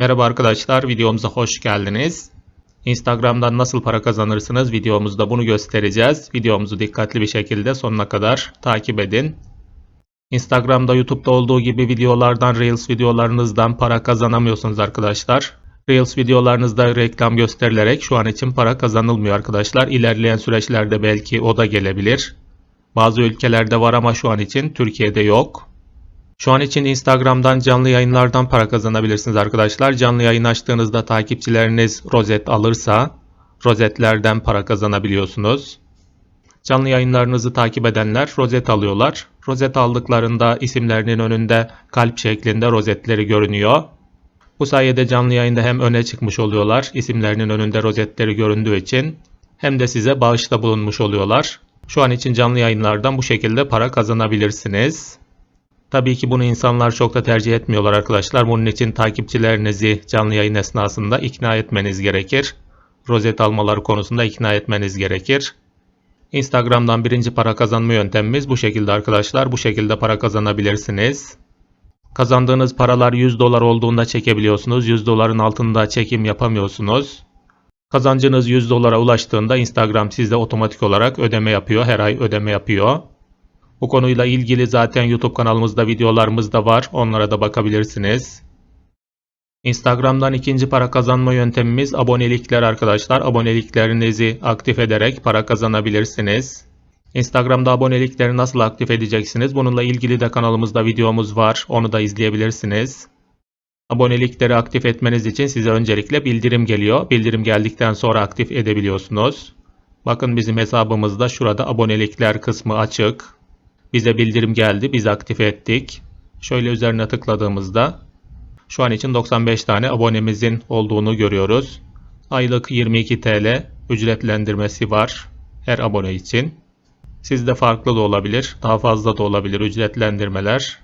Merhaba arkadaşlar, videomuza hoş geldiniz. Instagram'dan nasıl para kazanırsınız videomuzda bunu göstereceğiz. Videomuzu dikkatli bir şekilde sonuna kadar takip edin. Instagram'da, YouTube'da olduğu gibi videolardan, Reels videolarınızdan para kazanamıyorsunuz arkadaşlar. Reels videolarınızda reklam gösterilerek şu an için para kazanılmıyor arkadaşlar. İlerleyen süreçlerde belki o da gelebilir. Bazı ülkelerde var ama şu an için Türkiye'de yok. Şu an için Instagram'dan canlı yayınlardan para kazanabilirsiniz arkadaşlar. Canlı yayın açtığınızda takipçileriniz rozet alırsa rozetlerden para kazanabiliyorsunuz. Canlı yayınlarınızı takip edenler rozet alıyorlar. Rozet aldıklarında isimlerinin önünde kalp şeklinde rozetleri görünüyor. Bu sayede canlı yayında hem öne çıkmış oluyorlar isimlerinin önünde rozetleri göründüğü için hem de size bağışta bulunmuş oluyorlar. Şu an için canlı yayınlardan bu şekilde para kazanabilirsiniz. Tabii ki bunu insanlar çok da tercih etmiyorlar arkadaşlar. Bunun için takipçilerinizi canlı yayın esnasında ikna etmeniz gerekir. Rozet almaları konusunda ikna etmeniz gerekir. Instagram'dan birinci para kazanma yöntemimiz bu şekilde arkadaşlar. Bu şekilde para kazanabilirsiniz. Kazandığınız paralar 100 dolar olduğunda çekebiliyorsunuz. 100 doların altında çekim yapamıyorsunuz. Kazancınız 100 dolara ulaştığında Instagram sizde otomatik olarak ödeme yapıyor. Her ay ödeme yapıyor. Bu konuyla ilgili zaten YouTube kanalımızda videolarımız da var. Onlara da bakabilirsiniz. Instagram'dan ikinci para kazanma yöntemimiz abonelikler arkadaşlar. Aboneliklerinizi aktif ederek para kazanabilirsiniz. Instagram'da abonelikleri nasıl aktif edeceksiniz? Bununla ilgili de kanalımızda videomuz var. Onu da izleyebilirsiniz. Abonelikleri aktif etmeniz için size öncelikle bildirim geliyor. Bildirim geldikten sonra aktif edebiliyorsunuz. Bakın bizim hesabımızda şurada abonelikler kısmı açık. Bize bildirim geldi. Biz aktif ettik. Şöyle üzerine tıkladığımızda şu an için 95 tane abonemizin olduğunu görüyoruz. Aylık 22 TL ücretlendirmesi var her abone için. Sizde farklı da olabilir, daha fazla da olabilir ücretlendirmeler.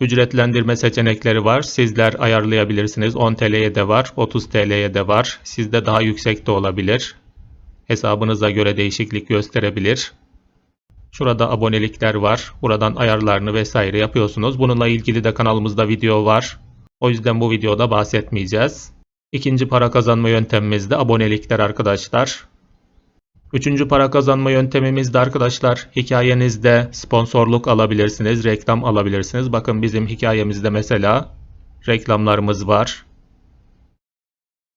Ücretlendirme seçenekleri var. Sizler ayarlayabilirsiniz. 10 TL'ye de var, 30 TL'ye de var. Sizde daha yüksek de olabilir. Hesabınıza göre değişiklik gösterebilir. Şurada abonelikler var. Buradan ayarlarını vesaire yapıyorsunuz. Bununla ilgili de kanalımızda video var. O yüzden bu videoda bahsetmeyeceğiz. İkinci para kazanma yöntemimiz de abonelikler arkadaşlar. Üçüncü para kazanma yöntemimiz de arkadaşlar hikayenizde sponsorluk alabilirsiniz, reklam alabilirsiniz. Bakın bizim hikayemizde mesela reklamlarımız var.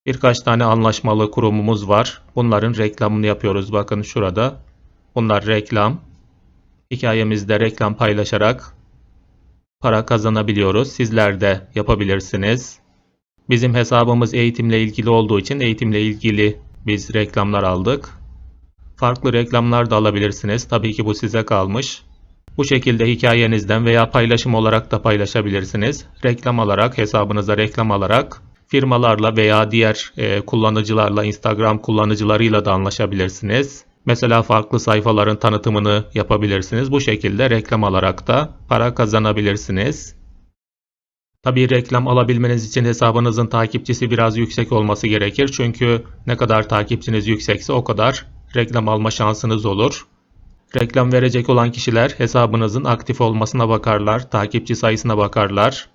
Birkaç tane anlaşmalı kurumumuz var. Bunların reklamını yapıyoruz. Bakın şurada. Bunlar reklam. Hikayemizde reklam paylaşarak para kazanabiliyoruz. Sizler de yapabilirsiniz. Bizim hesabımız eğitimle ilgili olduğu için eğitimle ilgili biz reklamlar aldık. Farklı reklamlar da alabilirsiniz. Tabii ki bu size kalmış. Bu şekilde hikayenizden veya paylaşım olarak da paylaşabilirsiniz. Reklam alarak, hesabınıza reklam alarak firmalarla veya diğer e, kullanıcılarla, Instagram kullanıcılarıyla da anlaşabilirsiniz. Mesela farklı sayfaların tanıtımını yapabilirsiniz. Bu şekilde reklam alarak da para kazanabilirsiniz. Tabii reklam alabilmeniz için hesabınızın takipçisi biraz yüksek olması gerekir. Çünkü ne kadar takipçiniz yüksekse o kadar reklam alma şansınız olur. Reklam verecek olan kişiler hesabınızın aktif olmasına bakarlar, takipçi sayısına bakarlar.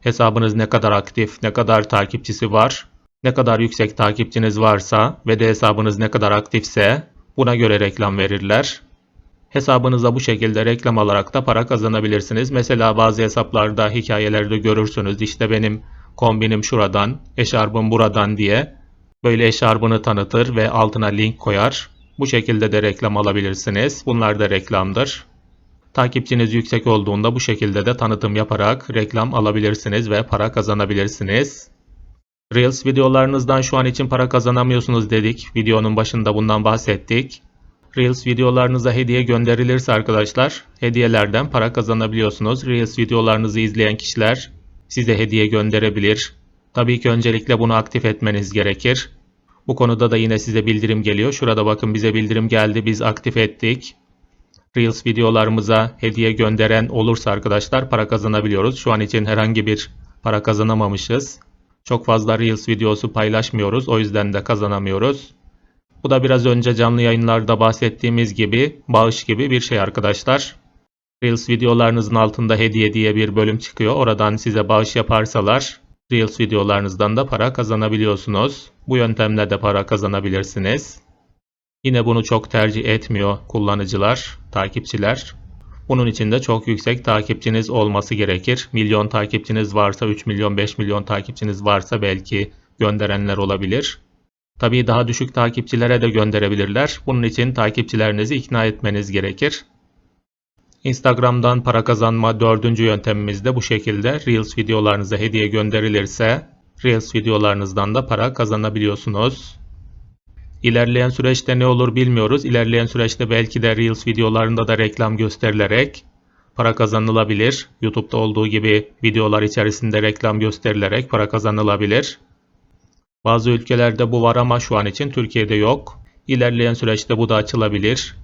Hesabınız ne kadar aktif, ne kadar takipçisi var, ne kadar yüksek takipçiniz varsa ve de hesabınız ne kadar aktifse buna göre reklam verirler. Hesabınıza bu şekilde reklam alarak da para kazanabilirsiniz. Mesela bazı hesaplarda hikayelerde görürsünüz işte benim kombinim şuradan, eşarbım buradan diye böyle eşarbını tanıtır ve altına link koyar. Bu şekilde de reklam alabilirsiniz. Bunlar da reklamdır. Takipçiniz yüksek olduğunda bu şekilde de tanıtım yaparak reklam alabilirsiniz ve para kazanabilirsiniz. Reels videolarınızdan şu an için para kazanamıyorsunuz dedik. Videonun başında bundan bahsettik. Reels videolarınıza hediye gönderilirse arkadaşlar hediyelerden para kazanabiliyorsunuz. Reels videolarınızı izleyen kişiler size hediye gönderebilir. Tabii ki öncelikle bunu aktif etmeniz gerekir. Bu konuda da yine size bildirim geliyor. Şurada bakın bize bildirim geldi. Biz aktif ettik. Reels videolarımıza hediye gönderen olursa arkadaşlar para kazanabiliyoruz. Şu an için herhangi bir para kazanamamışız. Çok fazla Reels videosu paylaşmıyoruz. O yüzden de kazanamıyoruz. Bu da biraz önce canlı yayınlarda bahsettiğimiz gibi bağış gibi bir şey arkadaşlar. Reels videolarınızın altında hediye diye bir bölüm çıkıyor. Oradan size bağış yaparsalar Reels videolarınızdan da para kazanabiliyorsunuz. Bu yöntemle de para kazanabilirsiniz. Yine bunu çok tercih etmiyor kullanıcılar, takipçiler. Bunun için de çok yüksek takipçiniz olması gerekir. Milyon takipçiniz varsa, 3 milyon, 5 milyon takipçiniz varsa belki gönderenler olabilir. Tabii daha düşük takipçilere de gönderebilirler. Bunun için takipçilerinizi ikna etmeniz gerekir. Instagram'dan para kazanma dördüncü yöntemimiz de bu şekilde. Reels videolarınıza hediye gönderilirse Reels videolarınızdan da para kazanabiliyorsunuz. İlerleyen süreçte ne olur bilmiyoruz. İlerleyen süreçte belki de Reels videolarında da reklam gösterilerek para kazanılabilir. YouTube'da olduğu gibi videolar içerisinde reklam gösterilerek para kazanılabilir. Bazı ülkelerde bu var ama şu an için Türkiye'de yok. İlerleyen süreçte bu da açılabilir.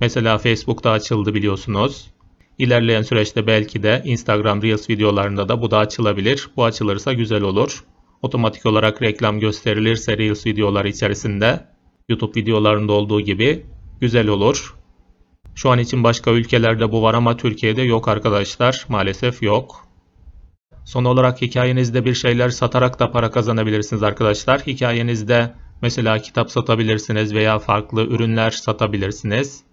Mesela Facebook'ta açıldı biliyorsunuz. İlerleyen süreçte belki de Instagram Reels videolarında da bu da açılabilir. Bu açılırsa güzel olur. Otomatik olarak reklam gösterilirse Reels videoları içerisinde YouTube videolarında olduğu gibi güzel olur. Şu an için başka ülkelerde bu var ama Türkiye'de yok arkadaşlar. Maalesef yok. Son olarak hikayenizde bir şeyler satarak da para kazanabilirsiniz arkadaşlar. Hikayenizde mesela kitap satabilirsiniz veya farklı ürünler satabilirsiniz.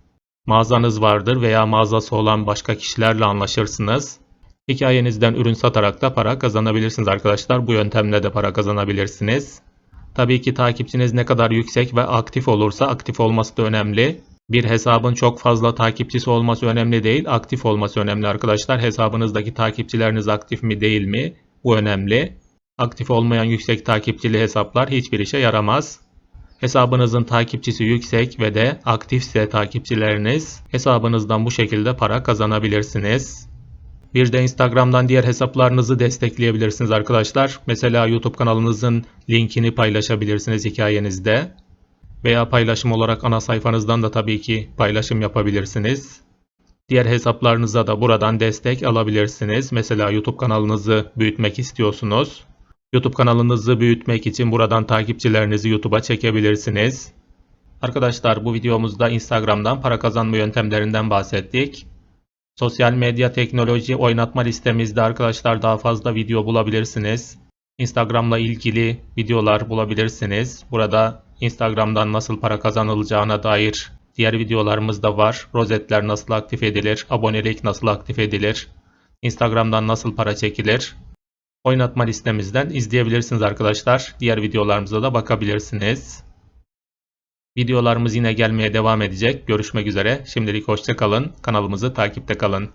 Mağazanız vardır veya mağazası olan başka kişilerle anlaşırsınız. Hikayenizden ürün satarak da para kazanabilirsiniz arkadaşlar. Bu yöntemle de para kazanabilirsiniz. Tabii ki takipçiniz ne kadar yüksek ve aktif olursa aktif olması da önemli. Bir hesabın çok fazla takipçisi olması önemli değil, aktif olması önemli arkadaşlar. Hesabınızdaki takipçileriniz aktif mi değil mi? Bu önemli. Aktif olmayan yüksek takipçili hesaplar hiçbir işe yaramaz. Hesabınızın takipçisi yüksek ve de aktifse takipçileriniz hesabınızdan bu şekilde para kazanabilirsiniz. Bir de Instagram'dan diğer hesaplarınızı destekleyebilirsiniz arkadaşlar. Mesela YouTube kanalınızın linkini paylaşabilirsiniz hikayenizde. Veya paylaşım olarak ana sayfanızdan da tabii ki paylaşım yapabilirsiniz. Diğer hesaplarınıza da buradan destek alabilirsiniz. Mesela YouTube kanalınızı büyütmek istiyorsunuz. YouTube kanalınızı büyütmek için buradan takipçilerinizi YouTube'a çekebilirsiniz. Arkadaşlar bu videomuzda Instagram'dan para kazanma yöntemlerinden bahsettik. Sosyal medya teknoloji oynatma listemizde arkadaşlar daha fazla video bulabilirsiniz. Instagram'la ilgili videolar bulabilirsiniz. Burada Instagram'dan nasıl para kazanılacağına dair diğer videolarımız da var. Rozetler nasıl aktif edilir, abonelik nasıl aktif edilir, Instagram'dan nasıl para çekilir. Oynatma listemizden izleyebilirsiniz arkadaşlar. Diğer videolarımıza da bakabilirsiniz. Videolarımız yine gelmeye devam edecek. Görüşmek üzere. Şimdilik hoşça kalın. Kanalımızı takipte kalın.